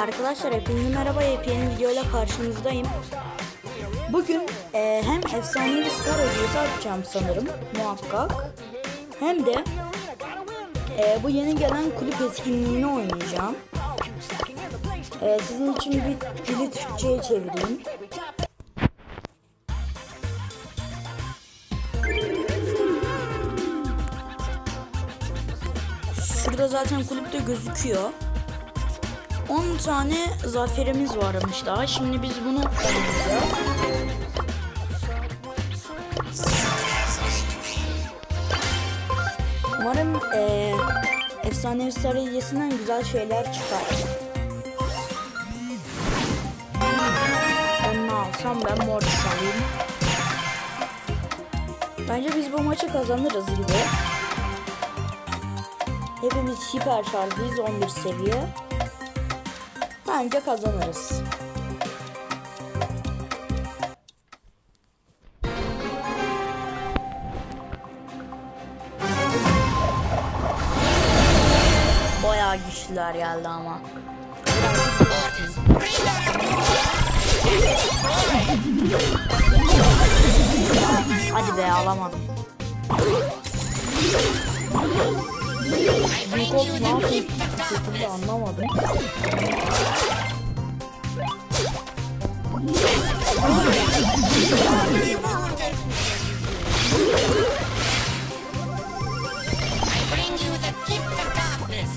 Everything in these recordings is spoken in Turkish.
Arkadaşlar hepinize merhaba yepyeni videoyla karşınızdayım. Bugün e, hem efsanevi star hediyesi açacağım sanırım muhakkak. Hem de e, bu yeni gelen kulüp etkinliğini oynayacağım. E, sizin için bir dili Türkçe'ye çevireyim. Şurada zaten kulüpte gözüküyor. 10 tane zaferimiz varmış daha. Şimdi biz bunu. Umarım eee efsanevi sarı hediyesinden güzel şeyler çıkar. Ben ne alsam ben mor alayım. Bence biz bu maçı kazanırız gibi. Hepimiz hiper şarjlıyız 11 seviye. Bence kazanırız. Bayağı güçlüler geldi ama. Hadi be alamadım. Olsun ne anlamadım. the gift of darkness.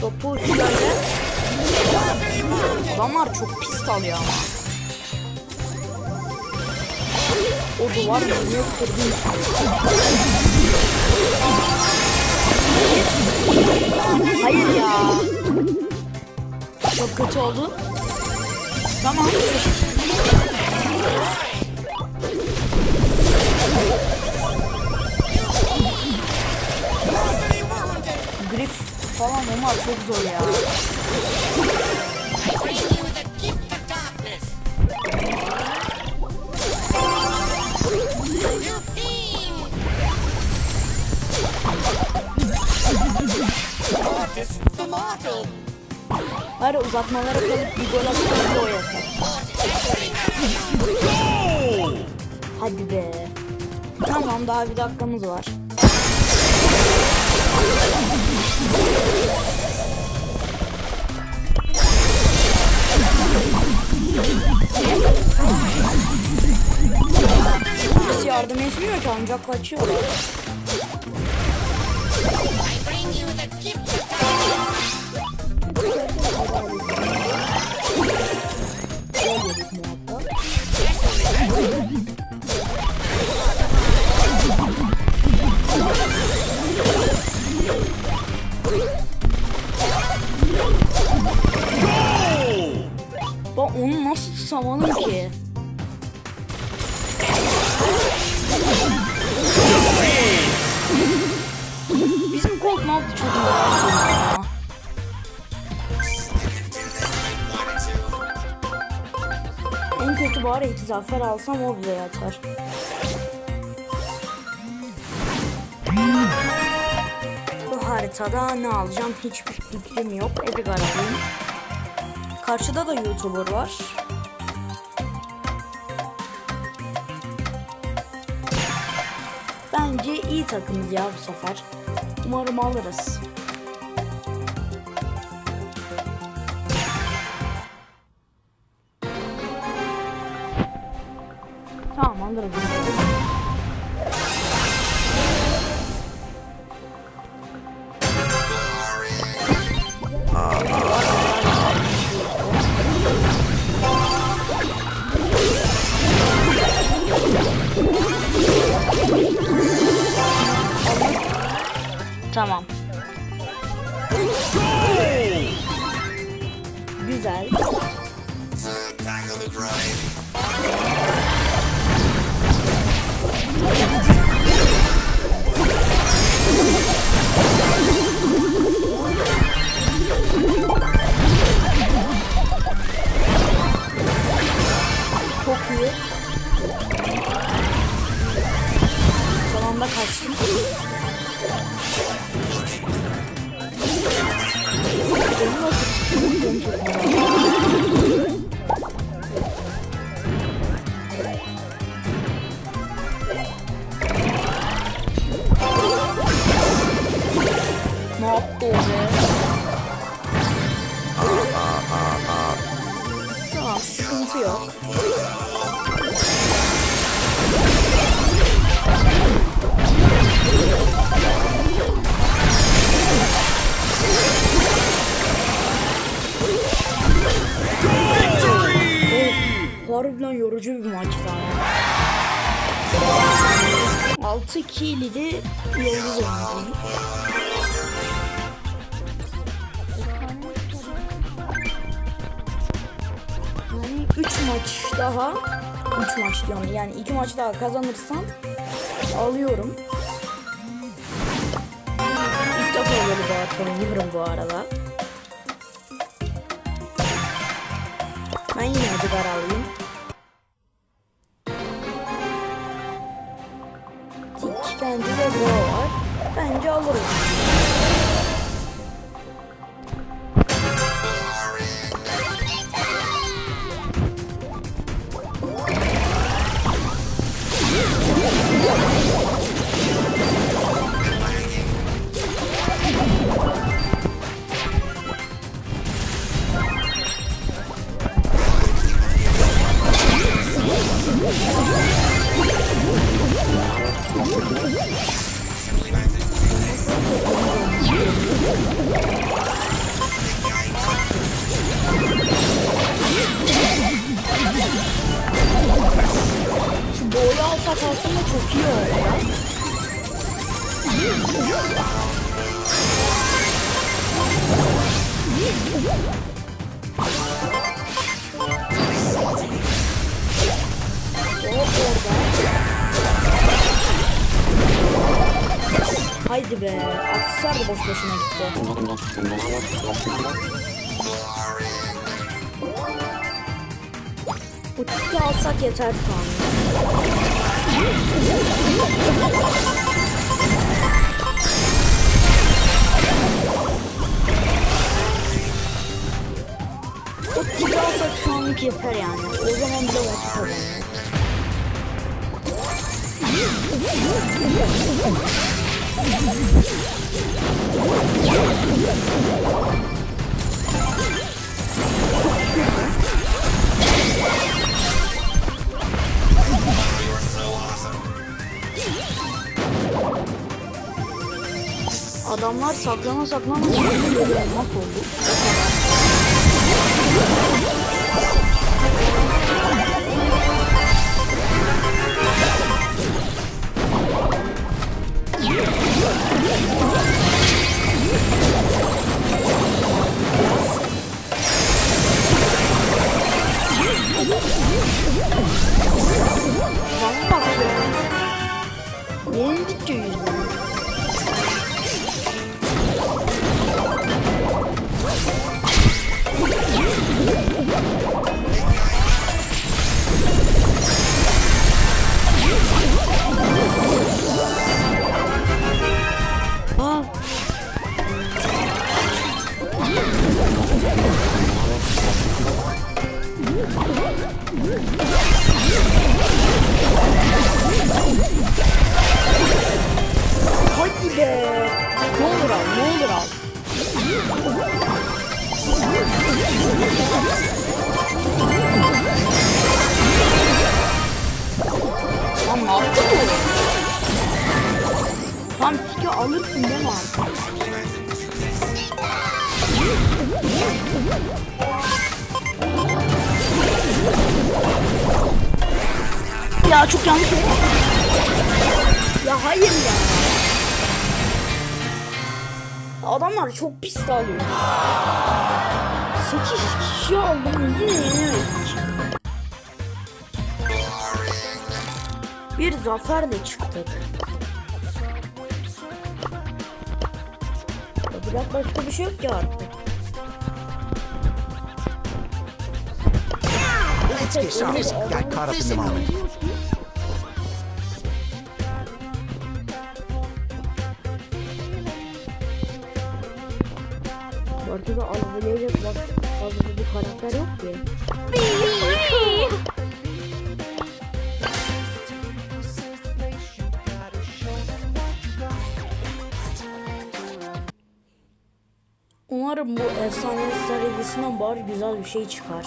Topu şöyle. Adamlar çok pis alıyor ama. O duvar yüzüne kırdım. Hayır ya. Çok kötü oldu. Tamam. Grif falan onlar çok zor ya. The mortal. Hayır uzatmalara kalıp bir gol atıp o yapar. Hadi be. Tamam daha bir dakikamız var. Polis yardım etmiyor ki ancak kaçıyorlar. Ben onu nasıl tutamadım ki? Kötü bari iki zafer alsam o bile yeter. Bu haritada ne alacağım hiçbir fikrim yok. Edgar alayım. Karşıda da YouTuber var. Bence iyi takımız ya bu sefer. Umarım alırız. Alırız. Tamam. Güzel. Çok iyi. Son anda kaçtım. Benim çok be? Tamam sıkıntı yok. Harbiden yorucu bir maçtı ama. 6 2 de yıldız oynadı. Maç daha 3 maç diyorum yani 2 maç daha kazanırsam alıyorum. İlk defa böyle bir at oynuyorum bu arada. Ben yine acı alayım. Alsak aslında çok iyi orada. Haydi be. Aksesuar da boş boşuna gitti. Tiki alsak yeter şu. O tiki alsak şu anlık yeter yani. Adamlar saklana saklana şimdi Tam tiki alırsın değil mi? Ya çok yanlış. Ya hayır ya. Adamlar çok pis alıyor. 8 kişi aldım yine yenemedik. Bir zaferle çıktık. Yapacak başka bir şey yok ki artık. Let's get some. This got caught up in the moment. Ortada algılayacak fazla bir karakter yok ki. Umarım bu efsane serisinden bari güzel bir şey çıkar.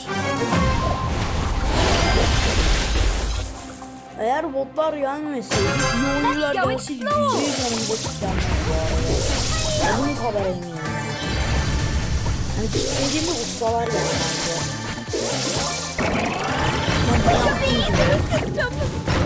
Eğer botlar gelmeseydi, iyi oyuncular gelseydi diyeceğim bot istemez bu arada. Ya Bunu haber eminim. Yani istediğimiz ustalar gelmezdi. Ben yaptım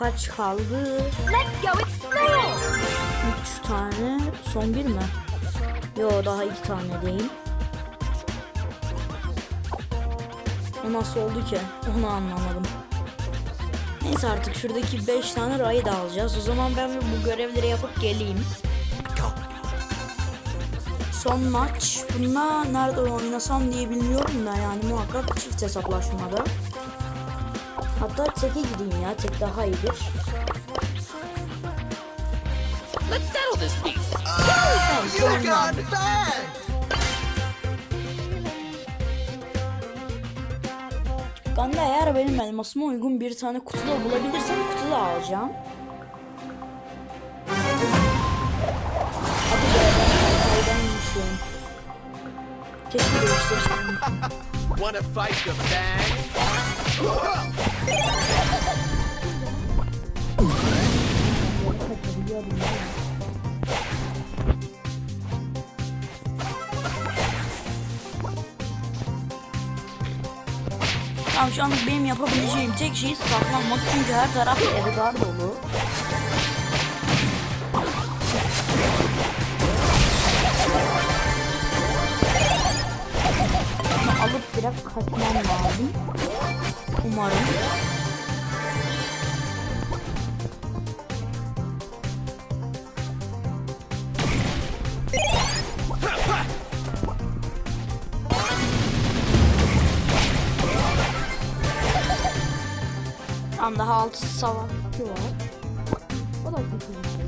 Kaç kaldı? Let's go explore! 3 tane. Son bir mi? Yo daha iki tane değil. O nasıl oldu ki? Onu anlamadım. Neyse artık şuradaki 5 tane rayı da alacağız. O zaman ben bu görevleri yapıp geleyim. Son maç. Bunda nerede oynasam diye bilmiyorum da yani muhakkak çift hesaplaşmada. Hatta teke gideyim ya. Tek daha iyidir. Let's settle this! Tamam, şu You got bad! Ganda eğer benim elmasıma uygun bir tane kutu da bulabilirsem kutu da alacağım. Hadi be ben kaydaymışım. Keşke değiştirsem. Wanna fight the bang? Tamam şu anlık benim yapabileceğim tek şey saklanmak çünkü her taraf Edgar dolu. Bunu alıp direkt kaçmam lazım. Umarım. Tam daha altı savaşçı var. O da kötü bir şey.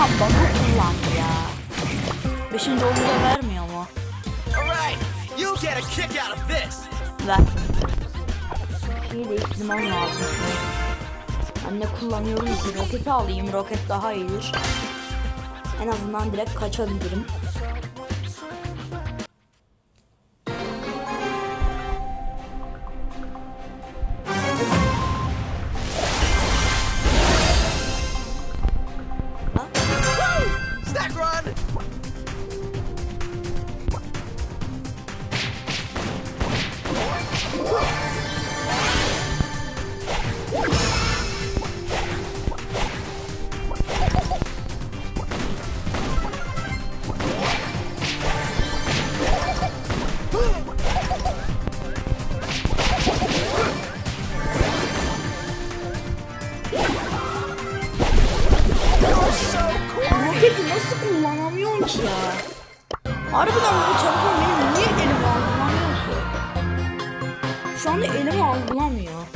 Aman bana kullandı ya. Beşinci olunca vermiyor mu? Ver. Şeyi değiştirmem lazım şimdi. Ben ne kullanıyorum ki? Roketi alayım. Roket daha iyidir. En azından direkt kaçabilirim. Ki ya? Harbiden bu telefon benim niye elime algılamıyor ki? Şu anda elime algılamıyor.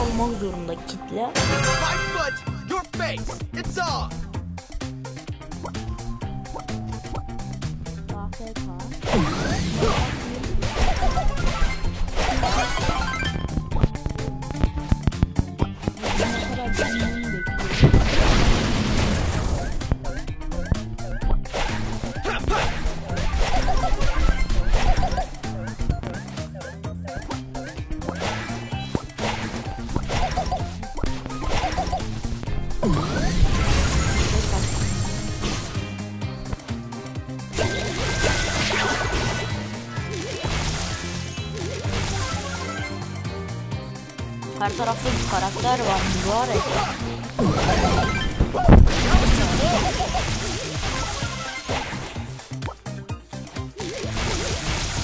Olmak zorunda kitle. My foot, your face, it's on! Her tarafta bir karakter var mübarek.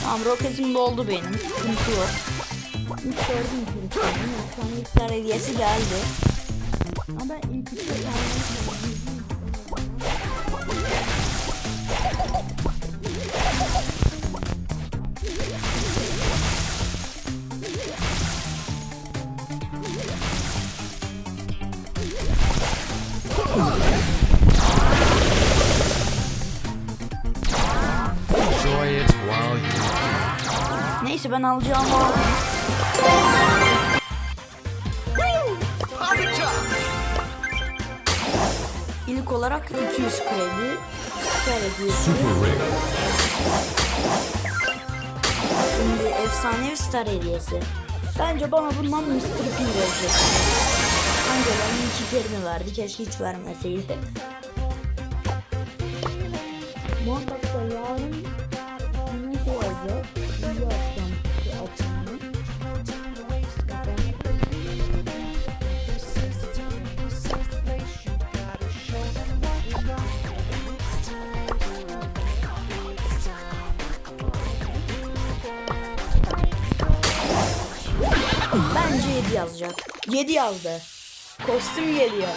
Tamam roketim doldu benim. Sıkıntı yok. Gördüm Türkiye'nin. Efsanelikler hediyesi geldi. Ama ben ilk iki Enjoy Neyse ben alacağım o. İlk olarak 200 kredi. Süper hediyesi. Şimdi efsanevi star hediyesi. Bence bana bundan Mr. P verecek. Bana iki kelime verdi. Keşke hiç vermeseydi. Muhakkak 7 yazacak. 7 yazdı. Kostüm geliyor.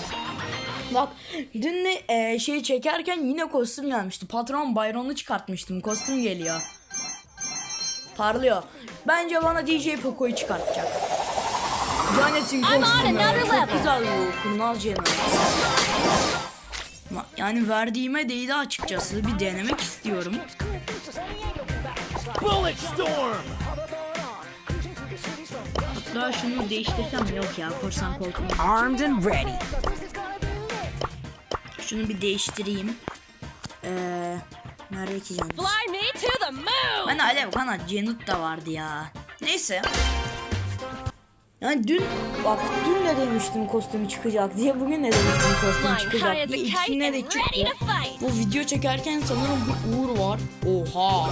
Bak dün de e, şey çekerken yine kostüm gelmişti. Patron Byron'u çıkartmıştım. Kostüm geliyor. Parlıyor. Bence bana DJ Poco'yu çıkartacak. Janet'in kostümü. Çok güzel bu. Kurnaz Janet. Yani verdiğime değdi açıkçası. Bir denemek istiyorum. Bullet storm! Hatta şunu değiştirsem yok ya korsan koltuğu. Armed and ready. Şunu bir değiştireyim. Ee, nerede ki Janet? Fly me to the moon! Ben Alev Kanat Janet da vardı ya. Neyse. Yani dün bak dün ne demiştim kostümü çıkacak diye bugün ne demiştim kostümü çıkacak diye ikisine de çıktı. Bu video çekerken sanırım bir uğur var. Oha.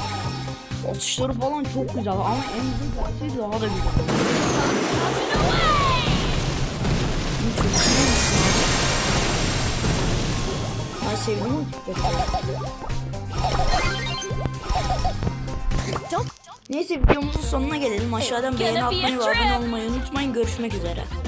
Atışları falan çok güzel ama en güzel gelseydi daha da güzel. Ben sevdim onu. Neyse videomuzun sonuna gelelim. Aşağıdan beğeni atmayı ve abone olmayı unutmayın. Görüşmek üzere.